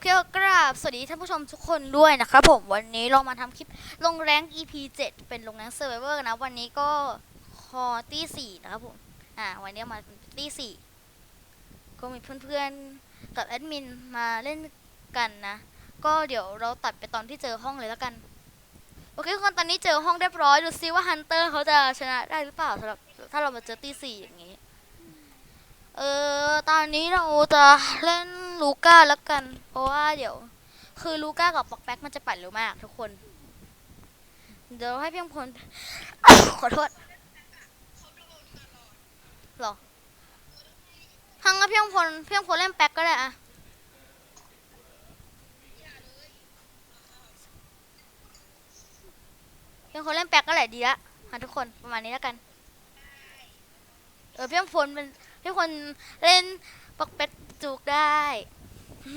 อเคกราบ สวัสดีท่านผู้ชมทุกคนด้วยนะครับผมวันนี้เรามาทำคลิปลงแรง EP 7 เป็นลงแรงเซอร์ไวเวอร์นะ วันนี้ก็คอตี้สี่นะครับผม อ่า วันนี้มาตี้สี่ก็มีเพื่อนๆ กับแอดมินมาเล่นกันนะ ก็เดี๋ยวเราตัดไปตอนที่เจอห้องเลยแล้วกัน โอเคทุกคนตอนนี้เจอห้องเรียบร้อย ดูซิว่าฮันเตอร์เขาจะชนะได้หรือเปล่าสำหรับถ้าเรามาเจอตี้สี่อย่างนี้ เออตอนนี้เราจะเล่น ลูก้าแล้วกัน เพราะว่าเดี๋ยว คือลูก้ากับปอกแป๊กมันจะปั่นเร็วมาก ทุกคน เดี๋ยวให้เพียงพล ขอโทษหรอทั้งกับเพียงพลเพียงพลเล่นแป๊กก็ได้อะเพียงพลเล่นแป๊กก็แหละดีละอะทุกคนประมาณนี้แล้วกัน เออเพียงพลเป็นพี่คนเล่นปอกเป็ดจุกได้ วั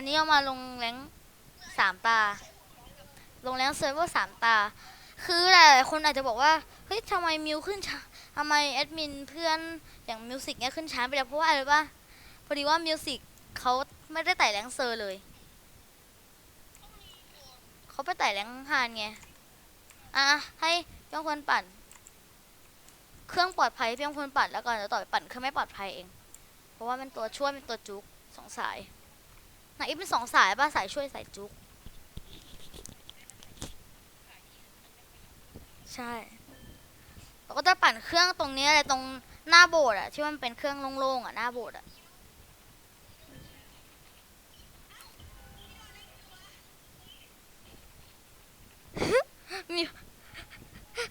นนี้เอามาลงแรงสามตา ลงแรงเซิร์ฟเวอร์สามตา คือหลายๆคนอาจจะบอกว่า เฮ้ยทำไมมิวขึ้นช้าำไมแอดมินเพื่อนอย่างมิวสิกเนี่ยขึ้นช้าไปแล้วเพราะว่าอะไรปะพอดีว่ามิวสิกเขาไม่ได้ไต่แรงเซอร์เลยเขาไปไต่แรงฮานไงอะให้เพียงคนปั่น เครื่องปลอดภัยเพียงคนปั่นแล้วก่อนเดี๋ยวต่อไปปั่นเครื่องไม่ปลอดภัยเอง เพราะว่ามันตัวช่วยเป็นตัวจุกสองสายไหนอีฟเป็นสองสายป่ะสายช่วยสายจุกใช่ เราก็จะปั่นเครื่องตรงนี้อะไรตรงหน้าโบสถ์อะที่มันเป็นเครื่องโล่งๆอะหน้าโบสถ์อะมี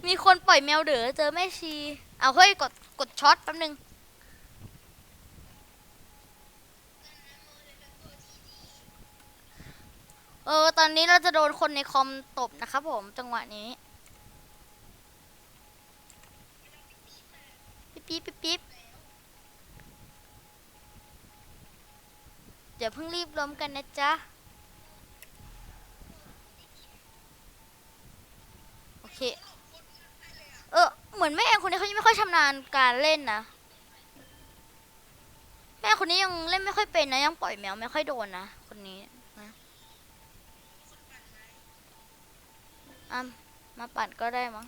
มีคนปล่อยแมวเด๋อเจอแม่ชี เอาเฮ้ยกดกดช็อตแป๊บนึง เออ ตอนนี้เราจะโดนคนในคอมตบนะครับผมจังหวะนี้ ปิ๊บปิ๊บปิ๊บปิ๊บเดี๋ยวเพิ่งรีบล้มกันนะจ๊ะ โอเค เออ เหมือนแม่แอนคนนี้เขายังไม่ค่อยชำนาญการเล่นนะ แม่คนนี้ยังเล่นไม่ค่อยเป็นนะ ยังปล่อยแมวไม่ค่อยโดนนะ คนนี้นะอะมาปั่นก็ได้มั้ง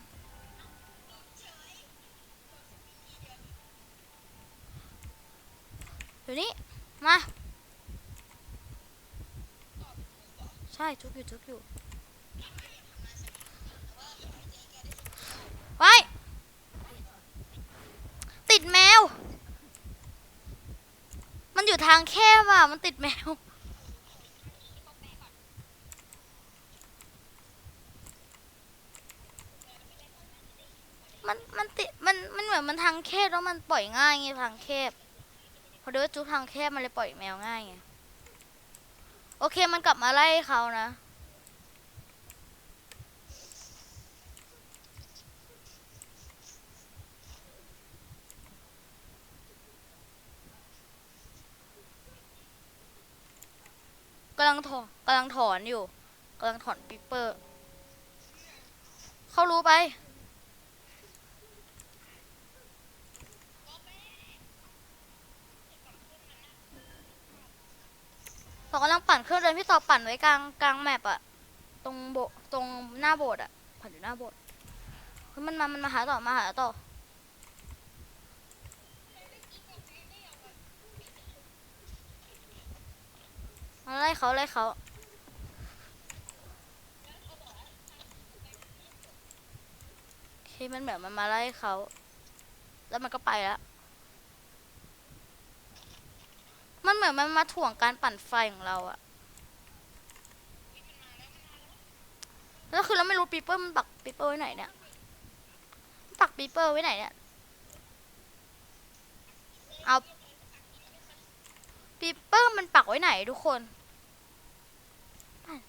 อยู่นี่ มา ใช่จุกอยู่จุกอยู่ไว้ติดแมว มันอยู่ทางแคบอะ มันติดแมวมันมันติดมันมันเหมือนมันทางแคบแล้วมันปล่อยง่ายไงทางแคบ พอเดินจุกทางแคบมันเลยปล่อยแมวง่ายไงโอเคมันกลับมาไล่เขานะ กำลังถอนกำลังถอนอยู่กำลังถอนปิปเปอร์ เขารู้ไป เรากำลังปั่นเครื่องเดินพี่ต่อปั่นไว้กลางกลางแมปอะตรงโบตรงหน้าโบสถ์อะปั่นอยู่หน้าโบสถ์เฮ้ยมันมา มันมาหาต่อมาหาต่อมาไล่เขาไล่เขาโอเคมันเหมือมันมาไล่เขา แล้วมันก็ไปแล้ว มัน เหมือนมันมาถ่วงการปั่นไฟของเราอะแล้วคือเราไม่รู้ปีเปอร์มันปักปีเปอร์ไว้ไหนเนี่ยปักปีเปอร์ไว้ไหนเนี่ยเอาปีเปอร์มันปักไว้ไหนทุกคน ปั่น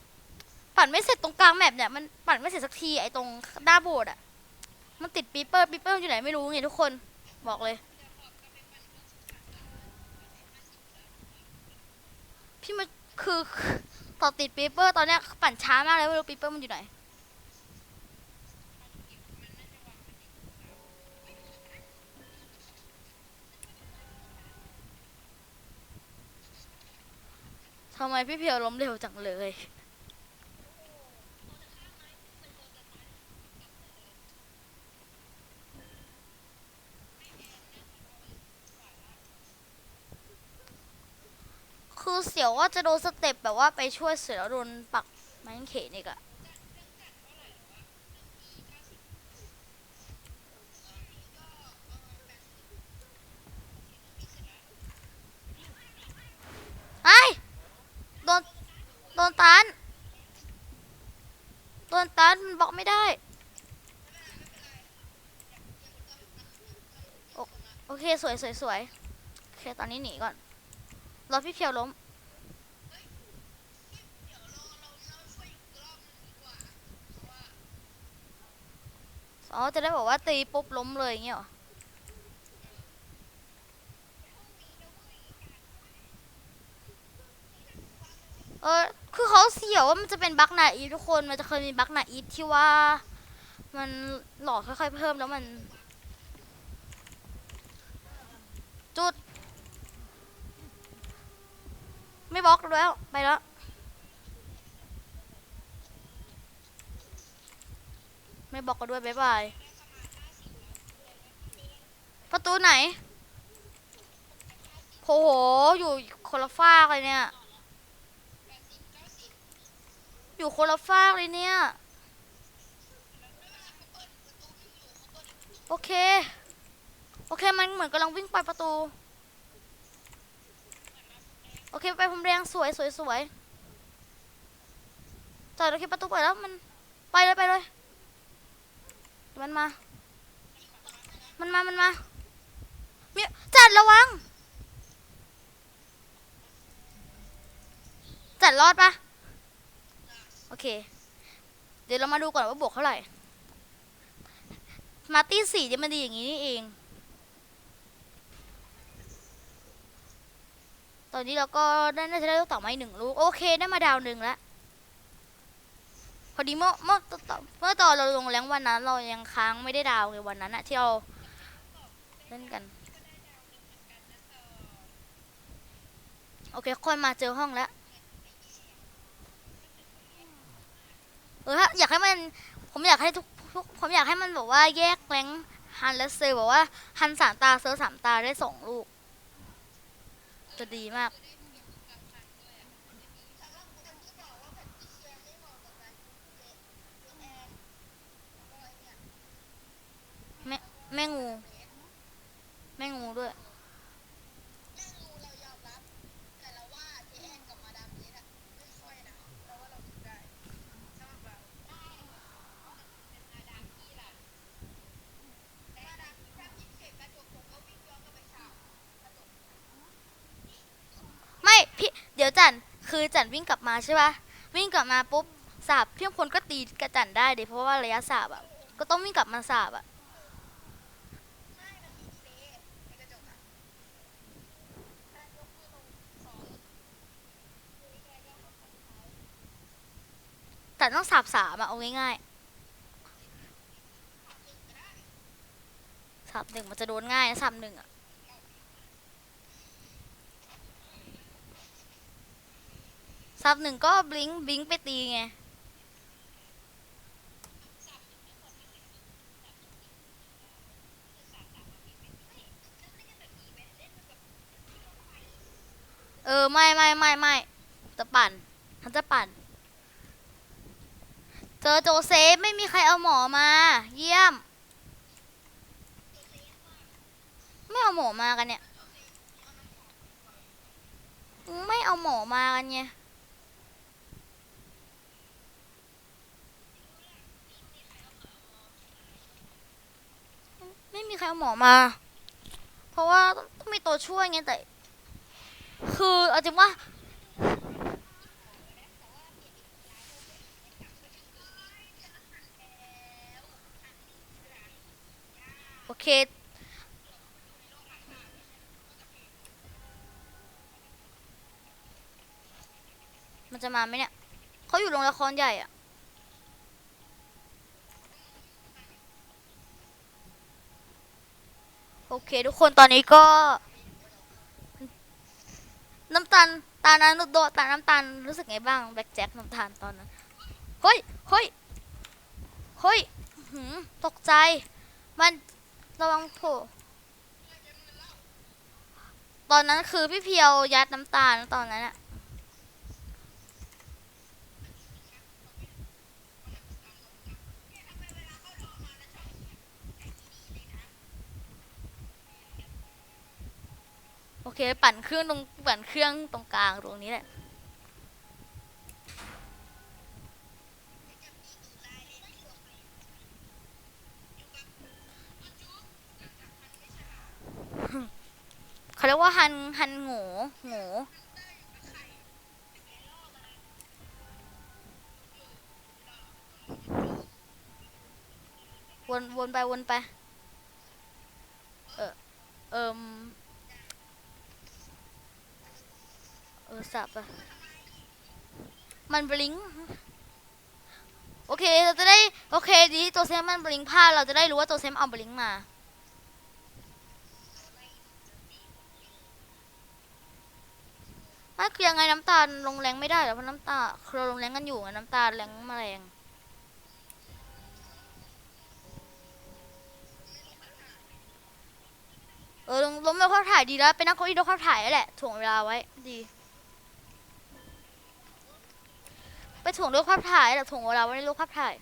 ปั่นไม่เสร็จตรงกลางแมปเนี่ยมันปั่นไม่เสร็จสักทีไอ้ตรงหน้าโบสถ์อะมันติดปีเปอร์ปีเปอร์อยู่ไหนไม่รู้ไงทุกคนบอกเลย พี่มันคือต่อติดปีเปอร์ตอนเนี้ยปั่นช้ามากเลยไม่รู้ปีเปอร์มันอยู่ไหนทำไมพี่เพียวล้มเร็วจังเลย คือเสียวว่าจะโดนสเต็ปแบบว่าไปช่วยเสือแล้วโดนปักไม้กางเขนอีกอะไอ้โดน โดนตัน โดนตันมันบล็อกไม่ได้โอโอเค สวยสวยสวยโอเค ตอนนี้หนีก่อน รอพี่เพียวล้ม อ๋อ จะได้บอกว่าตีปุ๊บล้มเลยอย่างเงี้ยเหรอ เออ คือเขาเสียวว่ามันจะเป็นบั๊กนาอีทุกคน มันจะเคยมีบั๊กนาอีฟที่ว่า มันหลอกค่อยๆเพิ่มแล้วมัน จุด ไม่บล็อกแล้ว ไปแล้ว ไม่บอกกันด้วยบ๊ายบาย ประตูไหนโหโหอยู่คนละฟากเลยเนี่ย อยู่คนละฟากเลยเนี่ย โอเค โอเค มันเหมือนกำลังวิ่งไปประตู โอเค ไปพรมแดงสวยสวยสวยจอดโอเคประตูเปิดแล้วมันไปเลยไปเลย มันมา มันมา มันมามีจัดระวัง จัดรอดปะโอเค เดี๋ยวเรามาดูก่อนว่าบวกเท่าไหร่ มาตี้สี่จะมันดีอย่างนี้นี่เอง ตอนนี้เราก็ได้น่าจะได้ลูกต่อไม้หนึ่งลูก โอเค ได้มาดาวหนึ่งแล้ว พอดีเมื่อเมื่อตอนเมื่อตอนเราลงแรงวันนั้น เรายังค้างไม่ได้ดาวเลยวันนั้นอะที่เราเล่นกัน โอเคคนมาเจอห้องแล้วเออถ้าอยากให้มันผมอยากให้ทุกทุกผมอยากให้มันแบบว่าแยกแรงฮันและเซอร์บอกว่าฮันสามตาเซอร์สามตาได้สองลูก จะดีมาก แม่งู แม่งูด้วย ไม่พี่เดี๋ยวจันคือจันวิ่งกลับมาใช่ปะวิ่งกลับมาปุ๊บสาบเพียงพลก็ตีกระจันได้เดยเพราะว่าระยะสาบอะก็ต้องวิ่งกลับมาสาบอะ แต่ต้องสาบสามอะเอาง่ายๆสาบหนึ่งมันจะโดนง่ายนะสาบหนึ่งอะซับหนึ่งก็บลิงบลิงไปตีไงเออ ไม่ไม่ไม่ไม่จะปั่นฉันจะปั่น เจอโจเซฟไม่มีใครเอาหมอมา เยี่ยม ไม่เอาหมอมากันเนี่ยไม่เอาหมอมากันไงไม่มีใครเอาหมอมา เพราะว่าต้องต้องมีตัวช่วยไงแต่ คือเอาจริงว่า โอเคจะมาไหมเนี่ยเขาอยู่โรงละครใหญ่อะโอเค ทุกคนตอนนี้ก็ น้ำตาลตานั้นโดตาน้ำตาลรู้สึกไงบ้างแบล็กแจ็คน้ำตาลตอนนั้นเฮ้ยเฮ้ยเฮ้ยตกใจ มัน ระวังโผตอนนั้นคือพี่เพียวยัดน้ำตาลตอนนั้นอะโอเค ปั่นเครื่องตรงปั่นเครื่องตรงกลางตรงนี้แหละ เขาเรียกว่าฮันฮันโง่โง่วนวนไปวนไป เออเอิมเออสับอะมันบลิงโอเค เราจะได้ โอเค ดี ตัวเซมมันบลิงพลาดเราจะได้รู้ว่าตัวเซมเอาบลิงมา ยังไงน้ำตาลลงแรงไม่ได้หรอกเพราะน้ำตาคือเราลงแรงกันอยู่ไงน้ำตาลแรงมาแมลงเออลงล้มแล้วภาพถ่ายดีแล้วเป็นนักโคอีโดภาพถ่ายแล้วแหละถ่วงเวลาไว้ดี ไปถ่วงด้วยภาพถ่ายแหละถ่วงเวลาไว้ในรูปภาพถ่าย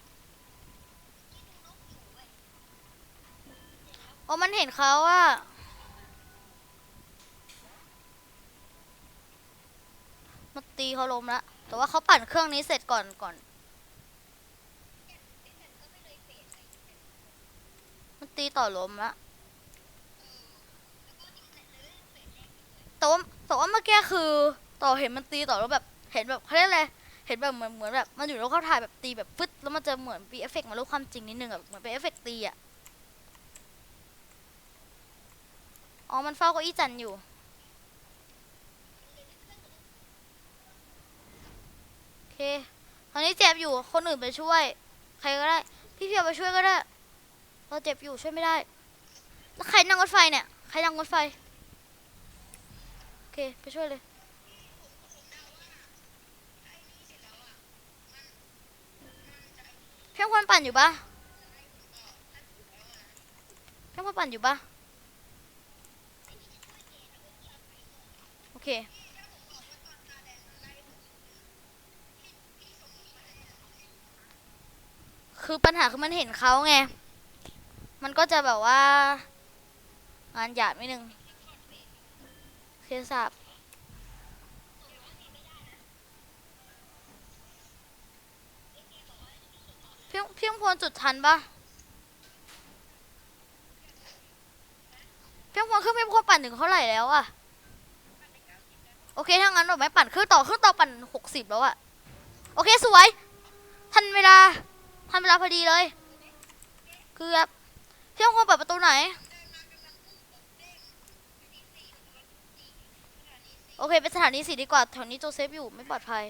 โอ้มันเห็นเขาว่าาตีเขาล้มแล้วแต่ว่าเขาปั่นเครื่องนี้เสร็จก่อนก่อน มันตีต่อล้มแล้วแต่ว่าแต่ว่าเมื่อกี้คือ ต่อเห็นมันตีต่อแล้วแบบ เห็นแบบเขาเรียกอะไรเห็นแบบเหมือนเหมือนแบบมันอยู่แล้วเขาถ่ายแบบตีแบบฟึดแล้วมันจะเหมือนมีเอฟเฟกต์มาลูกความจริงนิดนึงอะเหมือนเป็นเอฟเฟกต์ตีอะอ๋อมันเฝ้าเก้าอี้จันอยู่ โอ เคตอนนี้เจ็บอยู่คนอื่นไปช่วย ใครก็ได้ พี่เพียวไปช่วยก็ได้ เราเจ็บอยู่ช่วยไม่ได้ แล้วใครนั่งรถไฟเนี่ย ใครนั่งรถไฟ โอเคไปช่วยเลย เพียงควรปั่นอยู่ปะเพียงควรปั่นอยู่ปะโอเค คือปัญหาคือมันเห็นเขาไง มันก็จะแบบว่างานหยาดไม่นึงเคสาบเพียงเพียงพลจุดทันปะเพียงพลขึ้นเพียงพลปั่นถึงเท่าไหร่แล้วอะโอเคถ้างั้นเราไม่ปั่นขึ้นต่อขึ้นต่อปั่นหกสิบแล้วอะโอเคสวย ทันเวลา ทันเวลาพอดีเลยเกือแบบเที่ยงควรเปิดประตูไหน โอเค เป็นสถานีสี่ดีกว่า แถวนี้โจเซฟอยู่ไม่ปลอดภัย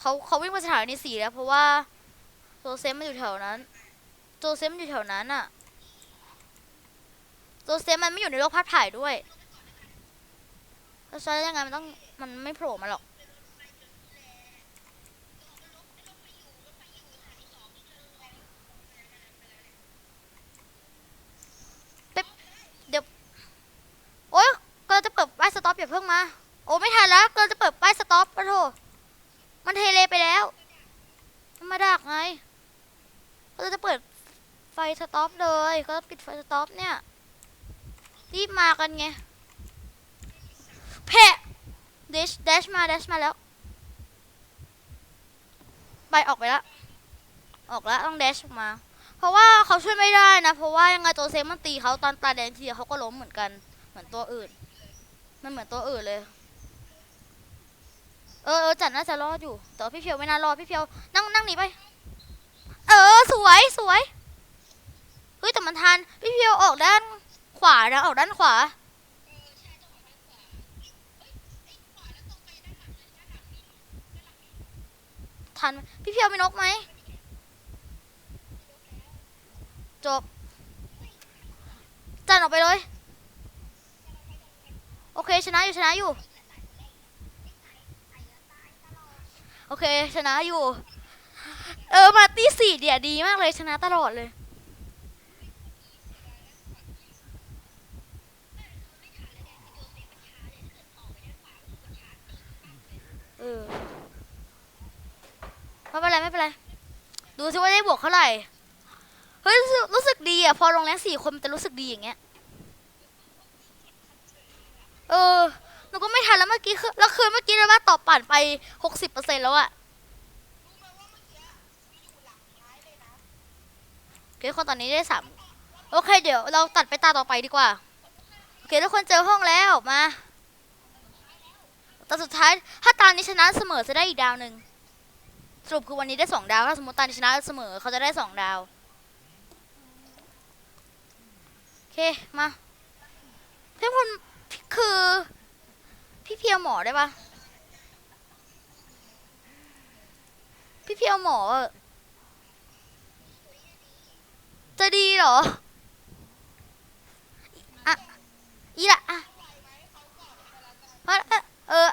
เขาเขาวิ่งมาสถานีสี่แล้ว เพราะว่าโจเซฟมันอยู่แถวนั้น โจเซฟมันอยู่แถวนั้นอะโจเซฟมันไม่อยู่ในโลกภาพถ่ายด้วยแล้วใช้ยังไงมันต้องมันไม่โผล่มาหรอก โอ๊ยก็จะเปิดป้ายสต็ อย่าเพิ่งมา โอ้ไม่ทันแล้วเก็จะเปิดป้ายสต็อปปะโถมันเทเลไปแล้วมันมาดักไงก็จะเปิดไฟสต็อปเลยก็ปิดไฟสต็อปเนี่ยรีบมากันไงแพะเดชเดชมาเดชมาแล้วไปออกไปล้วออกแล้วต้องเดชออกมา เพราะว่าเขาช่วยไม่ได้นะ เพราะว่ายังไงโจเซฟมันตีเขาตอนตาแดงทีเขาก็ล้มเหมือนกันเหมือนตัวอื่น มันเหมือนตัวอื่นเลยเออจัดน่าจะรอดอยู่ แต่พี่เพียวไม่น่ารอดพี่เพียวนั่งนั่งหนีไป เออ สวยสวยเฮ้ยแต่มันทานพี่เพียวออกด้านขวานะออกด้านขวาทันพี่เพียวมีนกไหมจบจันออกไปเลย โอเคชนะอยู่ชนะอยู่ โอเคชนะอยู่ เออมาตีสี่เดี๋ยดีมากเลยชนะตลอดเลย เออไม่เป็นไรไม่เป็นไรดูซิว่าได้บวกเท่าไหร่ เฮ้ยรู้สึกดีอะ พอลงแรงสี่คนมันจะรู้สึกดีอย่างเงี้ย เออหนูก็ไม่ทันแล้วเมื่อกี้คือแล้วคืนเมื่อกี้เลยว่าต่อปั่นไปหกสิบเปอร์เซ็นต์แล้วอะโอเคคนตอนนี้ได้สามโอเค เดี๋ยวเราตัดไปตาต่อไปดีกว่า โอเคทุกคนเจอห้องแล้วมาตาสุดท้ายถ้าตานี้ชนะเสมอจะได้อีกดาวหนึ่งสรุปคือวันนี้ได้สองดาว ถ้าสมมติตานี้ชนะเสมอเขาจะได้สองดาวโอเคมาเพื่อนคน คือ พี่เพียวหมอได้ปะพี่เพียวหมอ จะดีเหรออะอีละอะเออเออ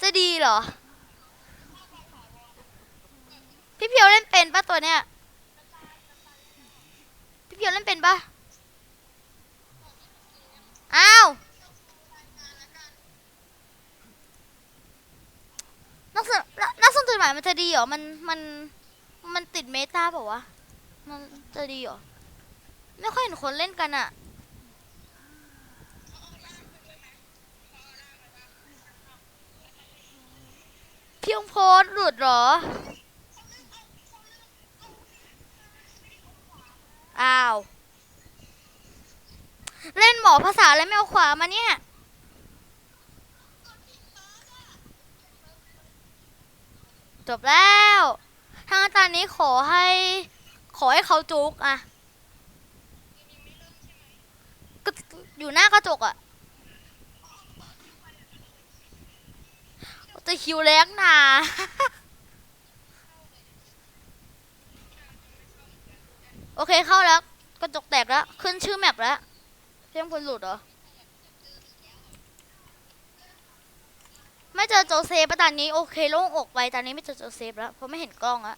จะดีเหรอ พี่เพียวเล่นเป็นปะตัวเนี้ยพี่เพียวเล่นเป็นปะ อ้าว นักสนนักส่งจดหมายมันจะดีเหรอ มัน มัน มันติดเมตาเปล่าวะ มันจะดีเหรอ ไม่ค่อยเห็นคนเล่นกันอะเพียงโพสหลุดเหรอ อ้าว เล่นหมอภาษาอะไรไม่เอาขวามาเนี่ย จบแล้วทางตอนนี้ขอให้ ขอให้เขาจุกอะก็อยู่หน้ากระจกอะจะคิวแรงนาโอเคเข้าแล้ว กระจกแตกแล้ว ขึ้นชื่อแมปแล้ว เพียงพลหลุดเหรอ ไม่เจอโจเซฟปะตอนนี้โอเคโล่งอกไปตอนนี้ไม่เจอโจเซฟแล้วเพราะไม่เห็นกล้องอะ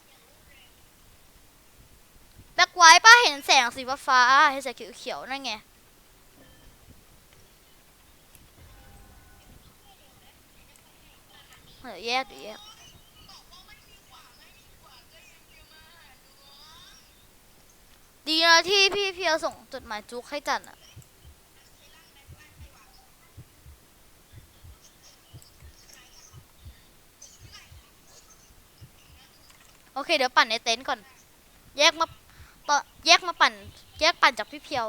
แบ็คไว้ป้าเห็นแสงสีฟ้าเห็นแสงเขียวๆนั่นไงเดี๋ยวแยกเดี๋ยวแยกดีนะที่พี่เพียวส่งจดหมายจุกให้จันอะ โอเค เดี๋ยวปั่นในเต็นท์ก่อน แยกมาต่อแยกมาปั่น แยกปั่นจากพี่เพียว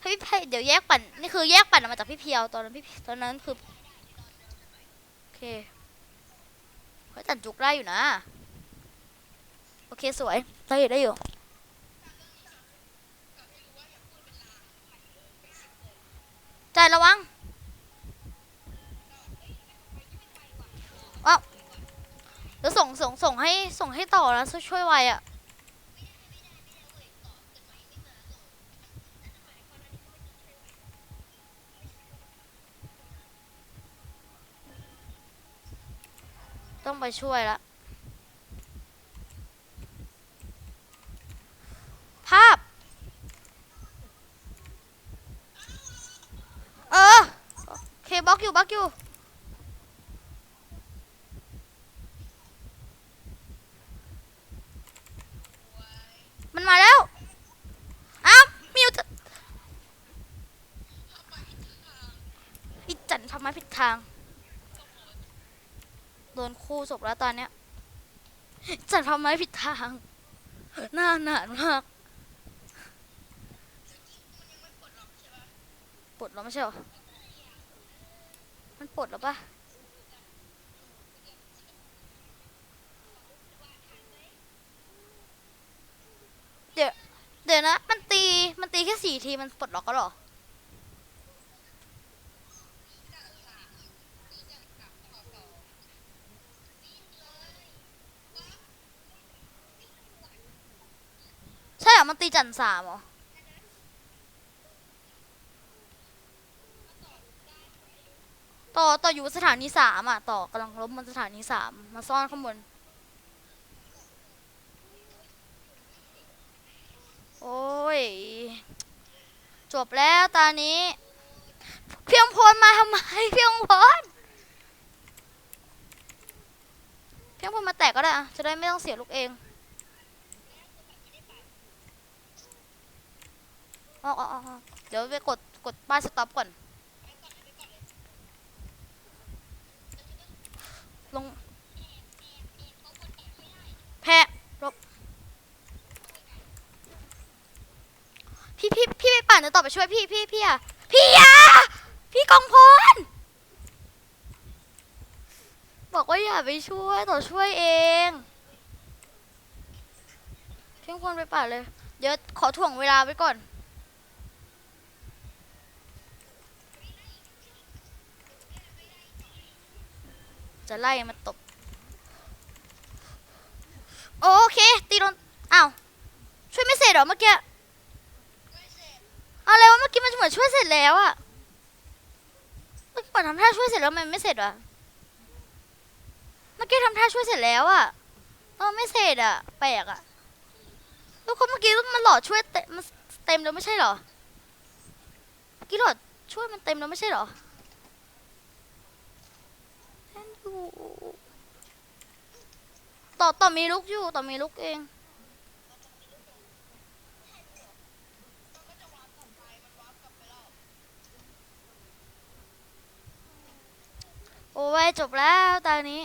ให้พี่เพเดี๋ยวแยกปั่นนี่คือแยกปั่นออกมาจากพี่เพียวตอนนั้นพี่ตอนนั้นคือโอเคเฮ้ยจันจุกได้อยู่นะ โอเคสวยได้อยู่ได้อยู่ใจายระวัง เดี๋ยวส่งส่งส่งให้ส่งให้ต่อนะช่วยช่วยไวอะต้องไปช่วยละภาพ เออโอเคบล็อกอยู่บล็อกอยู่ มันมาแล้ว อ้าวมิวจะอีจันทำไมผิดทาง โดนคู่ศพแล้วตอนเนี้ย จันทำไมผิดทาง หน้าหนานมากปลดแล้วไม่ใช่หรอ มันปลดแล้วปะ อีกทีมันปลดล็อกก็หรอ ใช่เหรอ มันตีจันสามเหรอต่อ ต่ออยู่สถานีสามอะ ต่อกำลังลบบนสถานีสามมาซ่อนข้างบน จบแล้วตอนนี้ เพียงพลมาทำไมเพียงพลเพียงพลมาแตกก็ได้อะจะได้ไม่ต้องเสียลูกเองอ๋ออ๋ออ๋อเดี๋ยวไปกดกดป้ายสต็อปก่อน ลงแพะลบ พี่พี่พี่ไปปั่นจะต่อไปช่วยพี่พี่พี่อะพี่อะพี่กองพลบอกว่าอย่าไปช่วยต่อช่วยเองพี่พลไปปั่นเลย เดี๋ยวขอถ่วงเวลาไว้ก่อนจะไล่มาตบ โอเค ตีโดนอ้าว ช่วยไม่เสร็จหรอเมื่อกี้ อะไรวะเมื่อกี้มันเหมือนช่วยเสร็จแล้วอะเมื่อกี้ก่อนทำท่าช่วยเสร็จแล้วมันไม่เสร็จอะเมื่อกี้ทำท่าช่วยเสร็จแล้วอะเออไม่เสร็จอะแปลกอะทุกคนเมื่อกี้มันหลอดช่วยเต็มมันเต็มแล้วไม่ใช่เหรอ เมื่อกี้หลอดช่วยมันเต็มแล้วไม่ใช่เหรอต่อต่อมีลุกอยู่ต่อมีลุกเอง โอ้ยจบแล้วตอนนี้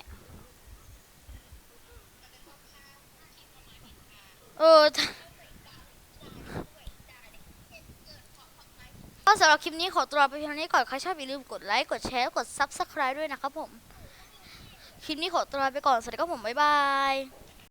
เออก็สำหรับคลิปนี้ขอตัวไปเพียงเท่านี้ก่อน ใครชอบอย่าลืมกดไลค์ กดแชร์ กด Subscribe ด้วยนะครับผม คลิปนี้ขอตัวไปก่อน สวัสดีครับผม บ๊ายบาย